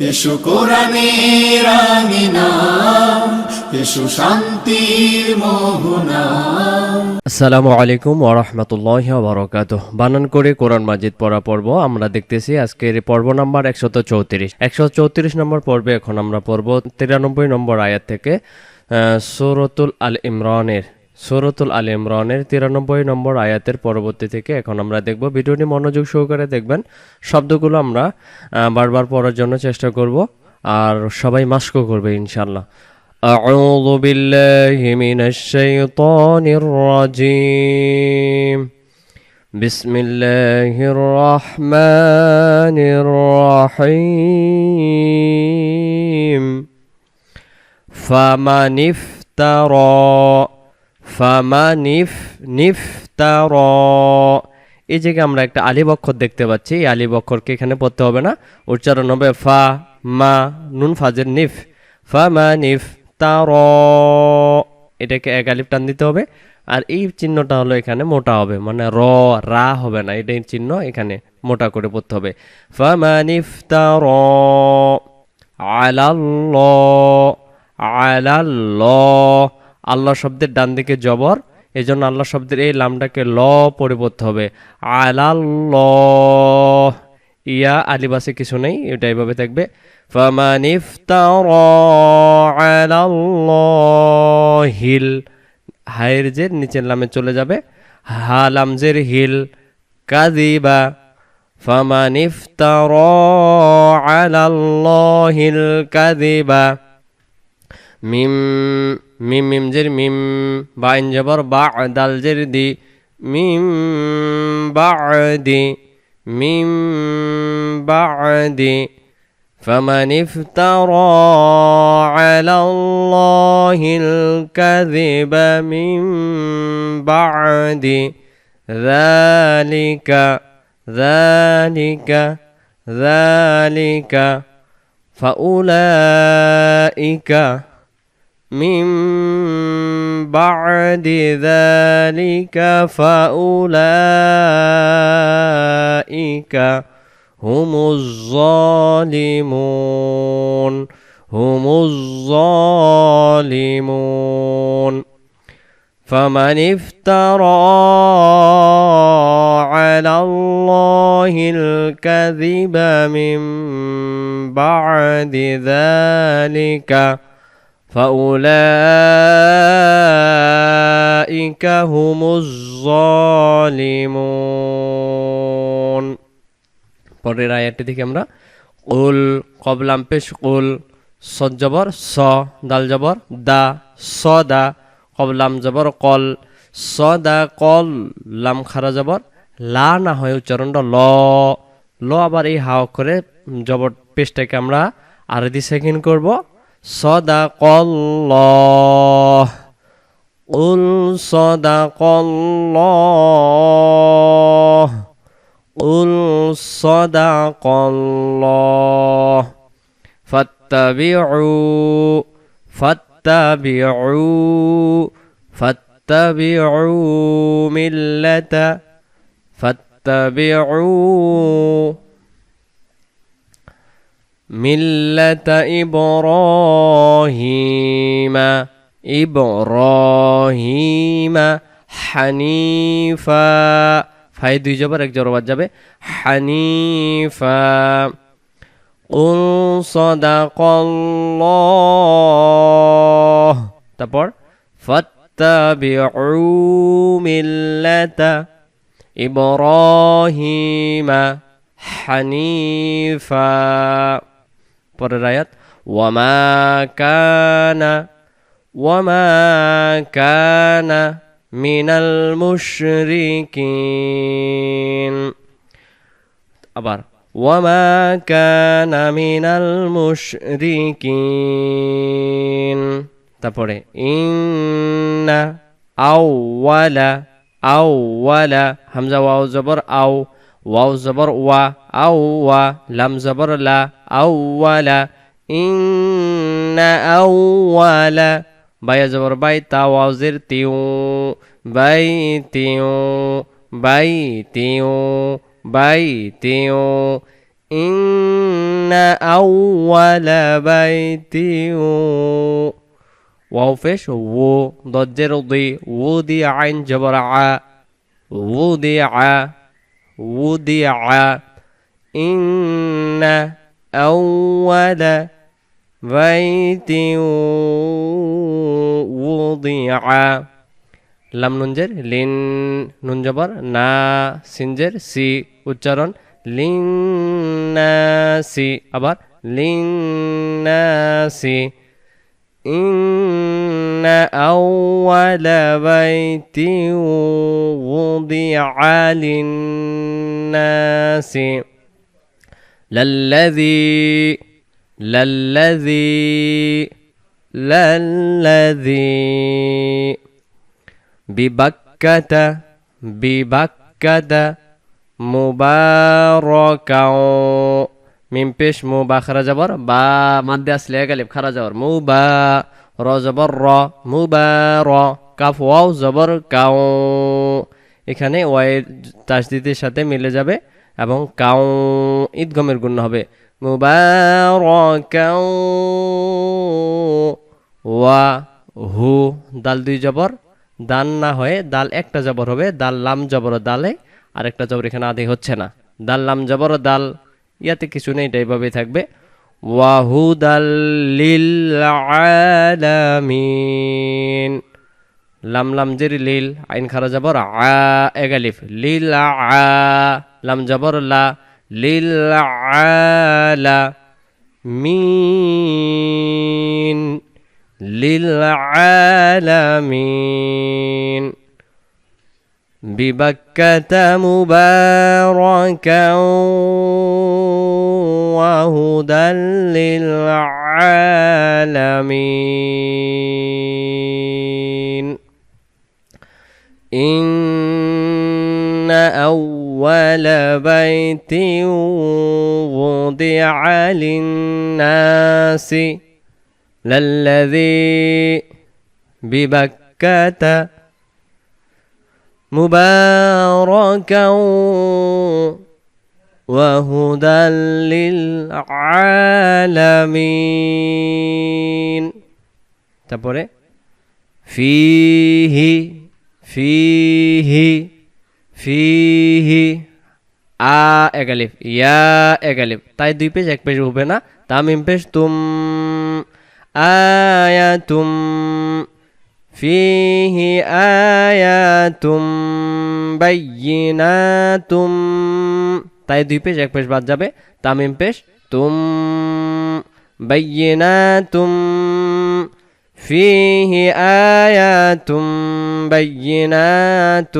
এসো কোরআনের এসো শান্তির মোহনা। আসসালামু আলাইকুম ওরহমতুল্লাহ বরকাত বানান করে কোরআন মাজিদ পড়া পর্ব আমরা দেখতেছি আজকের পর্ব নাম্বার একশত চৌত্রিশ। একশো চৌত্রিশ নম্বর পর্বে এখন আমরা পড়ব তিরানব্বই নম্বর আয়াত থেকে সুরতুল আল ইমরানের। সুরতুল আল ইমরানের তিরানব্বই নম্বর আয়াতের পরবর্তী থেকে এখন আমরা দেখব ভিডিওটি মনোযোগ সহকারে দেখবেন শব্দগুলো আমরা আহ, বারবার পড়ার জন্য চেষ্টা করব আর সবাই মাস্কও করবে ইনশাল্লাহ أعوذ بالله من الشيطان الرجيم بسم الله الرحمن الرحيم فمن افترى ফামানিফ নিফ তার এই জায়গায় আমরা একটা আলিব দেখতে পাচ্ছি। এই আলিবক্ষরকে এখানে পড়তে হবে না। উচ্চারণ হবে ফা, মা, নুন, ফাজের নিফ। ফা মা নিফ তার এটাকে এক আলিফ টান দিতে হবে। আর এই চিহ্নটা হলো এখানে মোটা হবে। মানে র, রা হবে না। এটাই চিহ্ন এখানে মোটা করে পড়তে হবে। ফা মা নিফ তার আলাল্ল আলাল্ল আল্লাহ শব্দের ডান দিকে জবর এই জন্য আল্লাহ শব্দের এই লামটাকে ল পরে পড়তে হবে। আলাল্লাহ। ইয়া আলিবাসে কিছু নেই, এটা এইভাবে থাকবে। আলাল্লাহিল। হায়ের জের নিচের লামে চলে যাবে। হালাম জের হিল। কাদিবা ফামান ইফতারা আলাল্লাহিল কাদিবা মিম ميم ميم جر ميم باين جبر با دال جر دي ميم بعد ميم بعد فمن افترى على الله الكذب من بعد ذلك ذلك ذلك فأولئك من بعد ذلك فأولئك هم الظالمون هم الظالمون. فمن افترى على الله الكذب من بعد ذلك فأولئك هم الظالمون পরের আয়াতটি থেকে আমরা উল কবলাম পেশ উল সজ্জবর স দাল জবর দা স দা কবলাম জবর কল স দা কল লাম খারা জবর লা না হয় উচ্চারণটা ল ল আবার এই হা করে জবর পেশটাকে আমরা আরদি সেকেন্ড করব صدق الله. قل صدق الله. قل صدق الله. فاتبعوا فاتبعوا فاتبعوا ملة فاتبعوا ملة إبراهيم إبراهيم حنيفا ফাই দুই জবর এক জরবাদ যাবে হানিফা قل صدق الله তারপর فاتبعوا ملة إبراهيم حنيفا পরের আয়াত, ওয়ামা কানা ওয়ামা কানা মিনাল মুশরিকিন। আবার, ওয়ামা কানা মিনাল মুশরিকিন। তারপরে, ইন্না আওয়ালা আওয়ালা হামজা, ওয়াও, জবর আও ওয়াও, জবর, ওয়া আও ওয়া লাম, জবর, লা আউ্ল ইন্না আউ্ল বাইয়া জবর বাই তাওয়াজের তিউ বাই তিউ বাই তিউ বাই তিউ ইন্না আউ্ল বাই তিউ ওয়াউফেশ ও দজ্জের দি ও দি আইন জবর আ ও দি আ ও দি আ ইন্না أول بيت وضع লাম নুনজের লিন নুন জবর না সিনজের সি উচ্চারণ লিন সি আবার লিন সি إن أول بيت وضع للناس للذي للذي للذي ببكة ببكة مباركا মিম পেশ মু বা খারা যাবর বা মাদ্দে আসলে গালিব খারা যাবর মু বা র জবর র মু বা র কাফ ওয়াও জবর কাউ এখানে ওয়াইয়ের তাসদিদের সাথে মিলে যাবে এবং কাউ ঈদগমের গুণ হবে। ওয়া হু, দাল দুই জবর, দান না হয়ে দাল একটা জবর হবে, দাল লাম জবর দালে আর একটা জবর এখানে আদি হচ্ছে না। দাল লাম জবর দাল, ইয়াতে কিছু নেই, এটা এইভাবেই থাকবে। ওয়াহুদাল লিল আলামিন। লাম লাম জের লিল, আইন খারা জবর আ, এগালিফ, লিল আ লাম জবর লা লিল আলা মিন লিল আলামিন ببكة مباركا وهدى للعالمين إن أول بيت وضع للناس للذي ببكة مباركا وهدى للعالمين তারপরে ফিহি ফিহি ফিহি, আ একালিফ ইয়া একালিফ তাই দুই পেজ এক পেজ হবে না। তামিম পেশ তুম আয়া তুম ফিহি, আয়াতুম তুম তাই দুই পেজ এক পেজ বাদ যাবে। তামিম পেশ তুম, বাইয়িনাতুম। فيه آيات بينات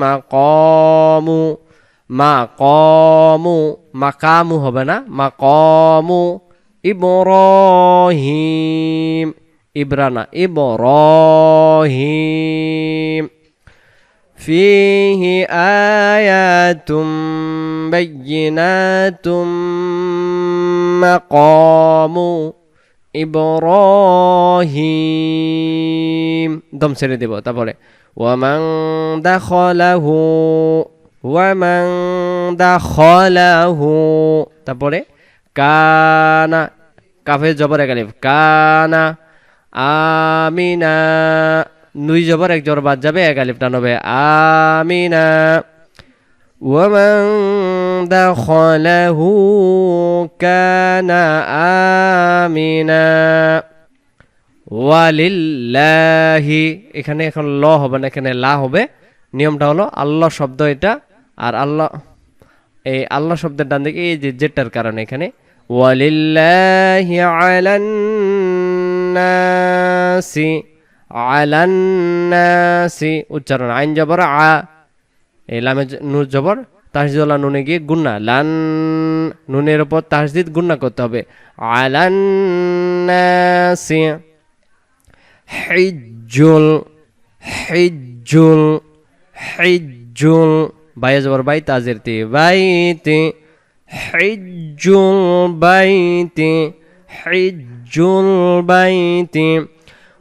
مقام مقام مقام هبنا مقام إبراهيم إبرانا إبراهيم فيه آيات بينات مقام ইব্রাহিম। দম ছেড়ে দেব, তারপরে ওয়ামাং দাখলাহু ওয়ামাং দাখলাহু। তারপরে, কানা কাফে জবর এক কানা আমিনা। নুই জবর এক জোর বাদ যাবে, এক আলিফ আমিনা। ওয়ামাং دخله كان آمنا ওয়ালিল্লাহি এখানে এখন ল হবে না এখানে লা হবে নিয়মটা হলো আল্লাহ শব্দ এটা আর আল্লাহ এই আল্লাহ শব্দের ডান দিকে এই যে জেটার কারণে এখানে ওয়ালিল্লাহি আলান্নাসি আলান্নাসি উচ্চারণ আইন জবর আ এই লামে জ- নুন জবর তাহজিদুল্লাহ নুনে গিয়ে গুন্না লান নুনের উপর তাহজিদ গুন্না করতে হবে আলান্নাসি হিজ্জুল হিজ্জুল হিজ্জুল বাইয়ে জবর বাই তাজের তি বাইতে হিজ্জুল বাইতে হিজ্জুল বাইতে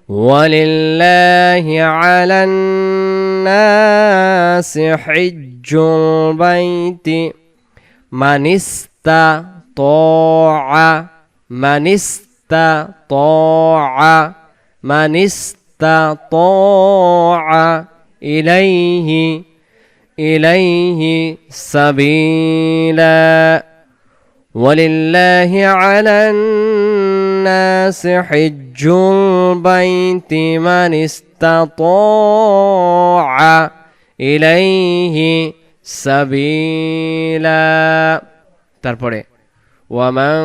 ولله على الناس الناس حج البيت من استطاع من استطاع من استطاع إليه إليه سبيلا. ولله على الناس حج البيت من استطاع. إليه سبيلا তারপরে ওয়ামান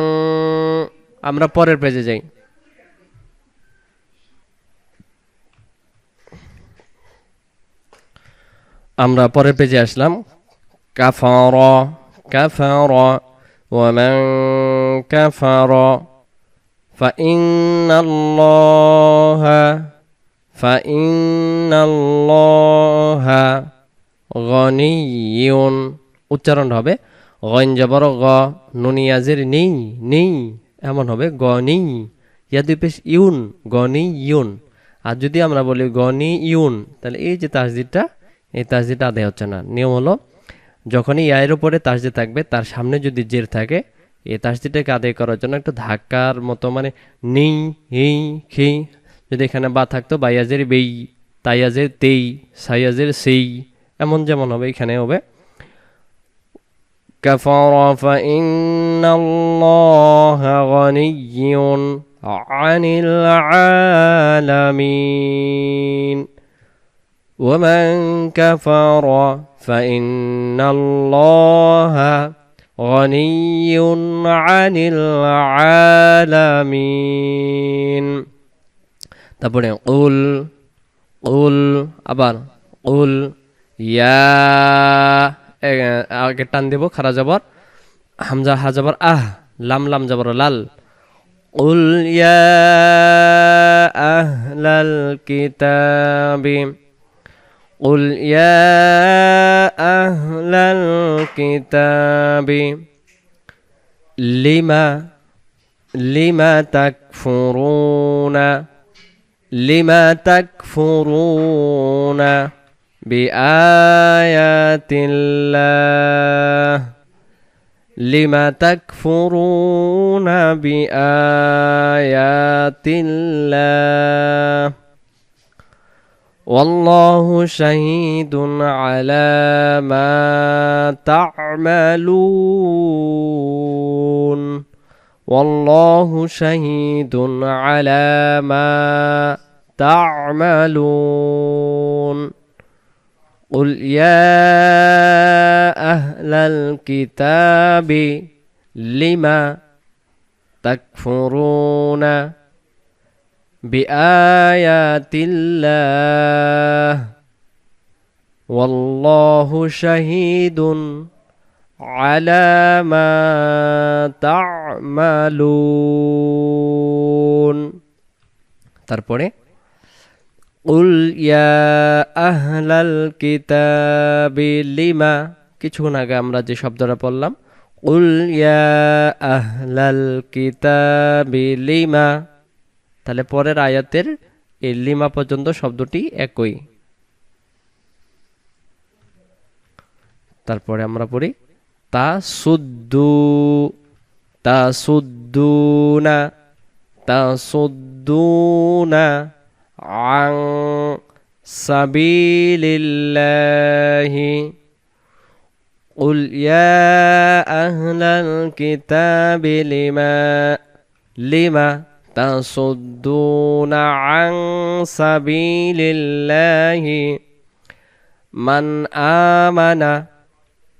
আমরা পরের পেজে যাই আমরা পরের পেজে আসলাম কাফার কাফার ومن كفر فإن الله গনিয়ন। উচ্চারণ হবে গন গ নুনিয়াজের নেই নেই, এমন হবে গনি। ইয়া দুই পেশ ইউন গনি ইউন আর যদি আমরা বলি গনি ইউন তাহলে এই যে তাসজিদটা, এই তাসজিদটা আদায় হচ্ছে না। নিয়ম হলো, যখনই ইয়ের উপরে তাসজিদ থাকবে, তার সামনে যদি জের থাকে, এই তাসজিদটাকে আদায় করার জন্য একটু ধাক্কার মতো মানে নেই, হেই, খেই যদি এখানে বা থাকতো বাইয়াজের বেই তাইয়াজের তেই সাইয়াজের সেই এমন যেমন হবে এখানে হবে كفر فإن الله غني عن العالمين ومن كفر فإن الله غني عن العالمين তারপরে উল উল আবার উল ইয়া এ- আগে টান দেব খারা যাবর হামজা হা যাবর আহ লাম লাম যাবর লাল উল ইয়া আহলাল কিতাবি قل يا أهل الكتاب لما لما تكفرون لما تكفرون بآيات الله؟ لما تكفرون بآيات الله؟ والله شهيد على ما تعملون. والله شهيد على ما تعملون قل يا أهل الكتاب لما تكفرون بآيات الله والله شهيد على ما تعملون তারপরে উল ইয়া আহলাল কিতাবি লিমা কিছুক্ষণ আগে আমরা যে শব্দটা পড়লাম উল ইয়া আহলাল কিতাবি লিমা তাহলে পরের আয়াতের এই লিমা পর্যন্ত শব্দটি একই। তারপরে আমরা পড়ি তা সুদ্দু তা সুদ্দুনা তা সুদ্দুনা عن سبيل الله قل يا أهل الكتاب لما لما تصدون عن سبيل الله من آمن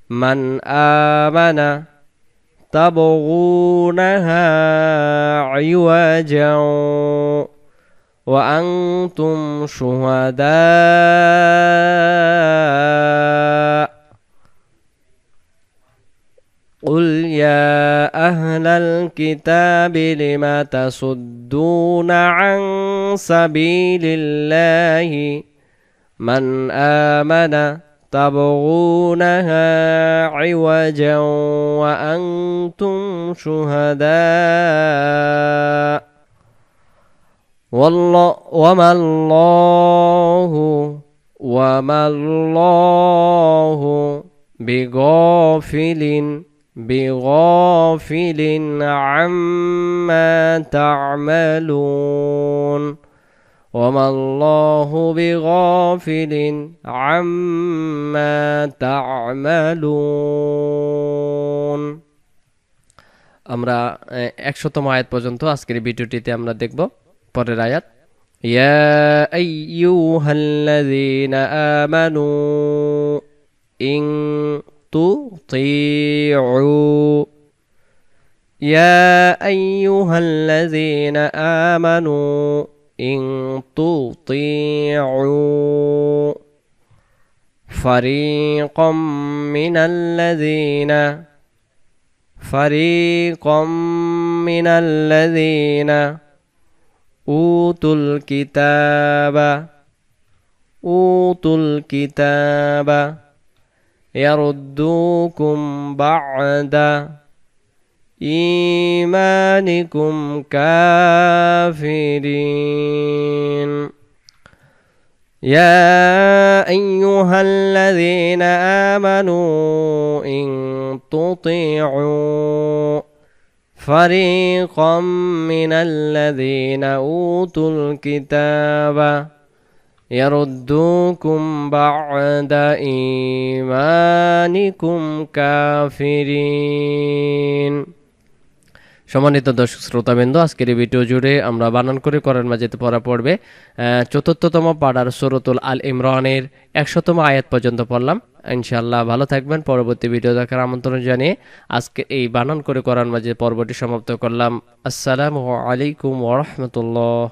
من آمن تبغونها عوجا. وأنتم شهداء. قل يا أهل الكتاب لم تصدون عن سبيل الله؟ من آمن تبغونها عوجا وأنتم شهداء. وما الله وما الله بغافل بغافل عما تعملون وما الله بغافل عما تعملون আমরা আহ, একশতম আয়াত পর্যন্ত আজকের এই ভিডিওটিতে আমরা দেখব পরের আয়াত يا أيها الذين آمنوا إن تطيعوا يا أيها الذين آمنوا إن تطيعوا فريقا من الذين فريقا من الذين أوتوا الكتاب. أوتوا الكتاب. يردوكم بعد. إيمانكم كافرين. يا أيها الذين آمنوا إن تطيعوا فريقا من الذين أوتوا الكتاب يردوكم بعد إيمانكم كافرين. সম্মানিত দর্শক শ্রোতাবৃন্দ, আজকের এই ভিডিও জুড়ে আমরা বানান করে করার মাঝেতে পড়া পড়বে। চতুর্থতম পাড়ার সুরতুল আল ইমরানের একশোতম আয়াত পর্যন্ত পড়লাম। ইনশাল্লাহ ভালো থাকবেন। পরবর্তী ভিডিও দেখার আমন্ত্রণ জানিয়ে আজকে এই বানান করে করার মাঝে পর্বটি সমাপ্ত করলাম। আসসালামু আলাইকুম ওরহমতুল্লাহ